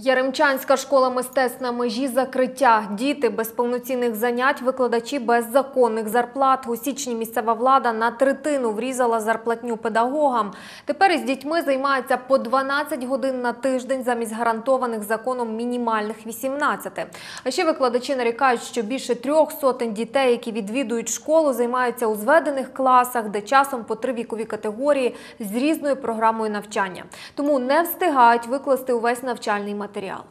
Яремчанська школа мистецтв на межі закриття. Діти без повноцінних занять, викладачі без законних зарплат. У січні місцева влада на третину врізала зарплатню педагогам. Тепер із дітьми займаються по 12 годин на тиждень замість гарантованих законом мінімальних 18. А ще викладачі нарікають, що більше трьох сотень дітей, які відвідують школу, займаються у зведених класах, де часом по три вікові категорії з різною програмою навчання. Тому не встигають викласти увесь навчальний матеріал матеріал.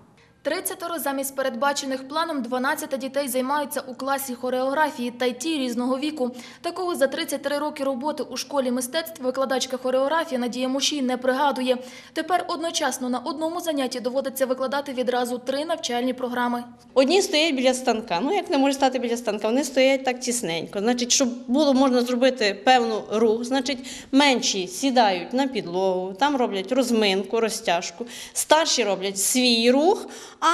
30 замість передбачених планом 12 дітей займаються у класі хореографії та й ті різного віку. Такого за 33 роки роботи у школі мистецтв викладачка хореографії Надія Мушій не пригадує. Тепер одночасно на одному занятті доводиться викладати відразу три навчальні програми. Одні стоять біля станка. Ну як не може стати біля станка? Вони стоять так тісненько. Значить, щоб було можна зробити певну рух, значить, менші сідають на підлогу, там роблять розминку, розтяжку. Старші роблять свій рух, а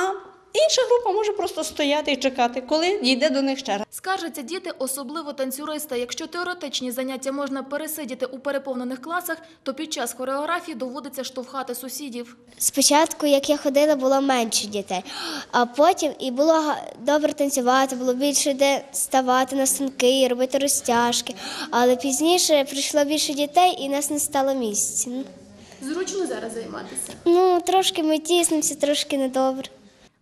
інша група може просто стояти і чекати, коли дійде до них черга. Скаржаться діти, особливо танцюристи. Якщо теоретичні заняття можна пересидіти у переповнених класах, то під час хореографії доводиться штовхати сусідів. Спочатку, як я ходила, було менше дітей, а потім і було добре танцювати, було більше де ставати на станки, робити розтяжки. Але пізніше прийшло більше дітей і нас не стало місць. Зручно зараз займатися. Ну, трошки ми тіснимося, трошки недобре.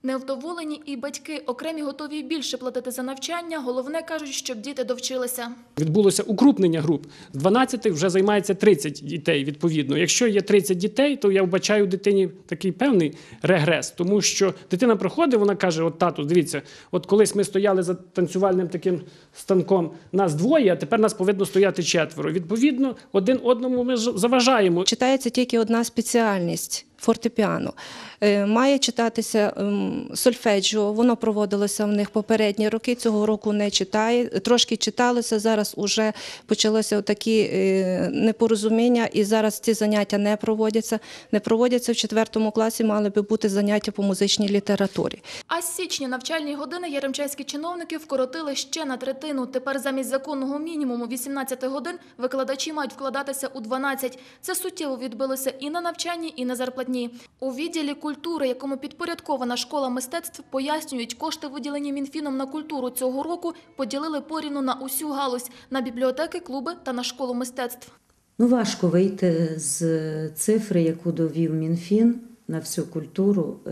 Невдоволені і батьки окремі готові більше платити за навчання. Головне кажуть, щоб діти довчилися. Відбулося укрупнення груп. З 12 вже займається 30 дітей. Відповідно, якщо є 30 дітей, то я вбачаю дитині такий певний регрес, тому що дитина приходить, вона каже: От тату, дивіться, от колись ми стояли за танцювальним таким станком, нас двоє, а тепер нас повинно стояти четверо. Відповідно, один одному ми ж заважаємо. Читається тільки одна спеціальність фортепіано. Е, Має читатися ем, сольфеджіо, воно проводилося в них попередні роки. Цього року не читає. Трошки читалося. Зараз уже почалося такі е, непорозуміння, і зараз ці заняття не проводяться. Не проводяться в четвертому класі. Мали би бути заняття по музичній літературі. А з січня навчальні години яремчанські чиновники вкоротили ще на третину. Тепер замість законного мінімуму 18 годин викладачі мають вкладатися у 12. Це суттєво відбилося і на навчанні, і на зарплатні. У відділі культури, якому підпорядкована школа мистецтв, пояснюють, кошти, виділені Мінфіном на культуру цього року, поділили порівну на усю галузь – на бібліотеки, клуби та на школу мистецтв. Ну, важко вийти з цифри, яку довів Мінфін на всю культуру. Е,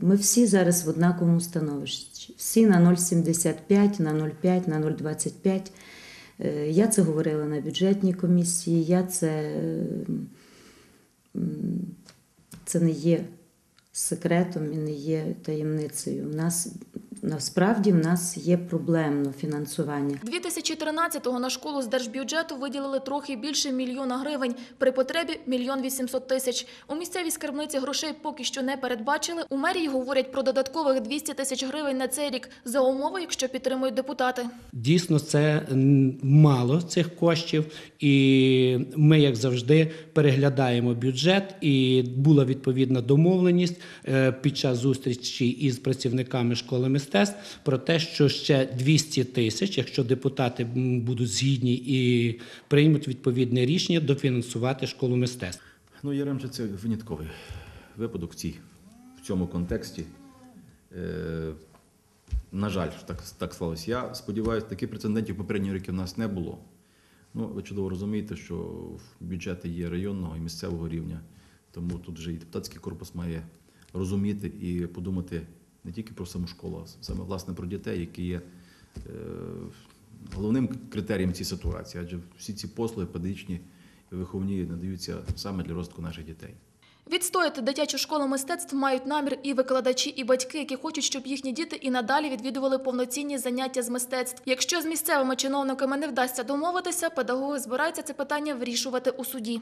Ми всі зараз в однаковому становищі. Всі на 0,75, на 0,5, на 0,25. Е, Я це говорила на бюджетній комісії, я це, це не є секретом і не є таємницею. У нас насправді в нас є проблемно фінансування. 2013-го на школу з держбюджету виділили трохи більше мільйона гривень. При потребі – мільйон 800 тисяч. У місцевій скарбниці грошей поки що не передбачили. У мерії говорять про додаткових 200 тисяч гривень на цей рік за умови, якщо підтримують депутати. Дійсно, це мало цих коштів, і ми, як завжди, переглядаємо бюджет. І була відповідна домовленість е, під час зустрічі із працівниками школи мистецтв про те, що ще 200 тисяч, якщо депутати будуть згідні і приймуть відповідне рішення, дофінансувати школу мистецтв. Ну, Яремче це винятковий випадок в, цій, в цьому контексті. Е, на жаль, так, так сталося. Я сподіваюся, таких прецедентів попередні роки в нас не було. Ну, ви чудово розумієте, що бюджети є районного і місцевого рівня, тому тут вже і депутатський корпус має розуміти і подумати не тільки про саму школу, а саме власне про дітей, які є е, головним критерієм цієї ситуації, адже всі ці послуги педагогічні і виховні надаються саме для розвитку наших дітей. Відстояти дитячу школу мистецтв мають намір і викладачі, і батьки, які хочуть, щоб їхні діти і надалі відвідували повноцінні заняття з мистецтв. Якщо з місцевими чиновниками не вдасться домовитися, педагоги збираються це питання вирішувати у суді.